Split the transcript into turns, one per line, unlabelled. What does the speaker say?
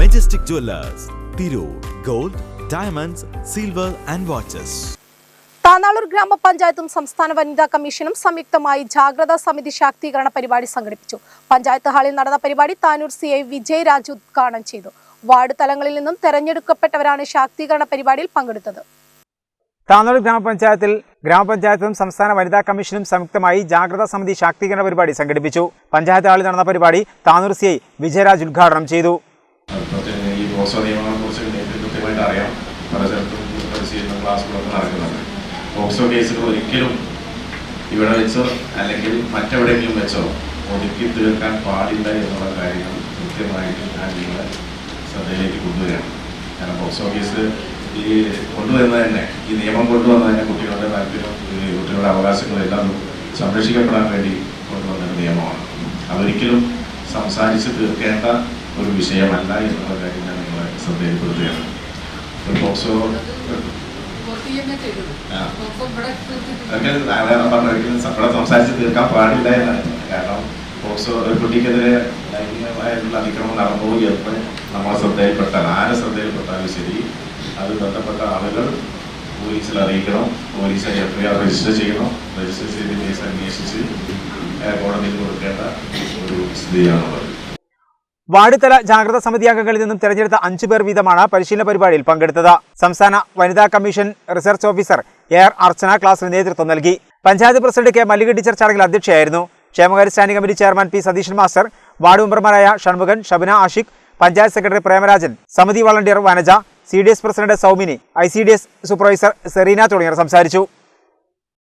Majestic jewellers Tirur gold diamonds silver and watches
Tanalur ഗ്രാമപഞ്ചായത്തും സംസ്ഥാന വനിതാ കമ്മീഷനും സംയുക്തമായി ജാഗ്രതാ സമിതി ശാക്തീകരണ പരിപാടി സംഘടിപ്പിച്ചു. പഞ്ചായത്ത് ഹാളിൽ നടന്ന പരിപാടി താനൂർ സി ഐ വിജയ് രാജ് ഉദ്ഘാടനം ചെയ്തു. വാർഡ് തലങ്ങളിൽ നിന്നും തെരഞ്ഞെടുക്കപ്പെട്ടവരാണ് ശാക്തീകരണ പരിപാടിയിൽ പങ്കെടുത്തത്.
താനൂർ ഗ്രാമപഞ്ചായത്തിൽ ഗ്രാമപഞ്ചായത്തും സംസ്ഥാന വനിതാ കമ്മീഷനും സംയുക്തമായി ജാഗ്രതാ സമിതി ശാക്തീകരണ പരിപാടി സംഘടിപ്പിച്ചു. പഞ്ചായത്ത് ഹാളിൽ നടന്ന പരിപാടി താനൂർ സി ഐ വിജയരാജ് ഉദ്ഘാടനം ചെയ്തു.
പോക്സോ നിയമങ്ങളെക്കുറിച്ച് കുറിച്ച് കൃത്യമായിട്ട് അറിയാം പല സ്ഥലത്തും പരിശീലന ക്ലാസ്സുകളൊക്കെ നടക്കുന്നുണ്ട് പോക്സോ കേസുകൾ ഒരിക്കലും ഇവിടെ വെച്ചോ അല്ലെങ്കിൽ മറ്റെവിടെയെങ്കിലും വെച്ചോ ഒതുക്കി തീർക്കാൻ പാടില്ല എന്നുള്ള കാര്യങ്ങൾ കൃത്യമായിട്ട് ഞാൻ നിങ്ങളെ ശ്രദ്ധയിലേക്ക് കൊണ്ടുവരികയാണ് കാരണം പോക്സോ കേസ് ഈ കൊണ്ടുവരുന്നത് തന്നെ ഈ നിയമം കൊണ്ടുവന്നത് തന്നെ കുട്ടികളുടെ താല്പര്യം കുട്ടികളുടെ അവകാശങ്ങളെല്ലാം സംരക്ഷിക്കപ്പെടാൻ വേണ്ടി കൊണ്ടുവന്ന ഒരു നിയമമാണ് അതൊരിക്കലും സംസാരിച്ച് തീർക്കേണ്ട ഒരു വിഷയമല്ല എന്നുള്ള കാര്യം ഞാൻ നിങ്ങളെ ശ്രദ്ധയിൽപ്പെടുത്തുകയാണ്. ഒരിക്കലും ഇവിടെ സംസാരിച്ച് തീർക്കാൻ പാടില്ല എന്നാണ്. കാരണം പോക്സോ ഒരു കുട്ടിക്കെതിരെ ലൈംഗികമായിട്ടുള്ള അതിക്രമം നടന്നു എന്ന് നമ്മളെ ശ്രദ്ധയിൽപ്പെട്ടാൽ ആരെ ശ്രദ്ധയിൽപ്പെട്ടാലും ശരി അത് ബന്ധപ്പെട്ട ആളുകൾ പോലീസിൽ അറിയിക്കണം police F I R register ചെയ്യണം രജിസ്റ്റർ ചെയ്ത് കേസ് അന്വേഷിച്ച് കോടതിയിൽ കൊടുക്കേണ്ട ഒരു സ്ഥിതിയാണുള്ളത്.
വാർഡ് ജാഗ്രത സമിതി അംഗങ്ങളിൽ നിന്നും തെരഞ്ഞെടുത്ത അഞ്ചു പേർ വീതമാണ് പരിശീലന പരിപാടിയിൽ പങ്കെടുത്തത്. സംസ്ഥാന വനിതാ commission research officer A R Archana ക്ലാസിന് നേതൃത്വം നൽകി. Panchayat president K Mallika teacher ചടങ്ങിൽ അധ്യക്ഷയായിരുന്നു. ക്ഷേമകാര്യ standing committee chairman P Satheesan master ward മെമ്പർമാരായ ഷൺമുഖൻ ഷബിന ആഷിഖ് പഞ്ചായത്ത് സെക്രട്ടറി പ്രേമരാജൻ സമിതി volunteer Vanaja C president Saumini I supervisor Sereena തുടങ്ങിയവർ സംസാരിച്ചു.